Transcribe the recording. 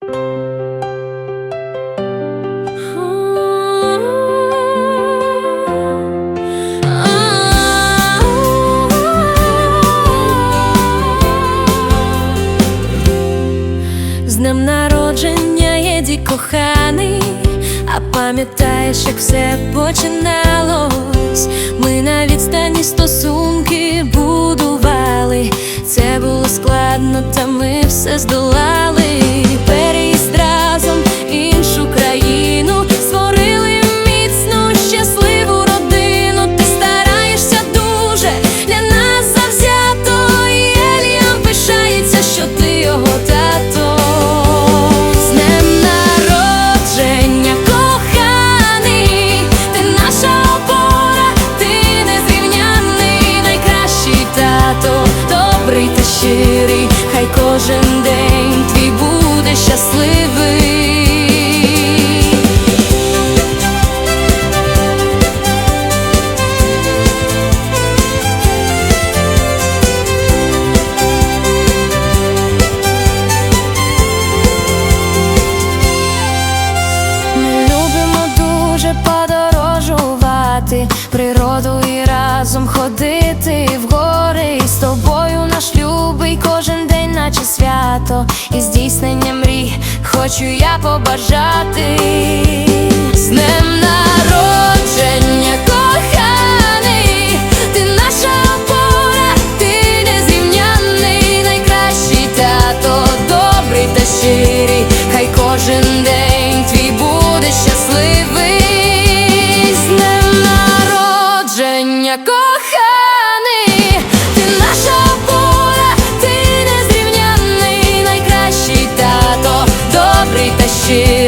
З днем народження єді коханий, а пам'ятаєш, як все починалось. Ми на відстані стосунки будували. Це було складно, та ми все здолали. Щирий, хай кожен день твій буде щасливий. Ми любимо дуже подорожувати, природу і разом ходити в і здійснення мрій хочу я побажати. ti.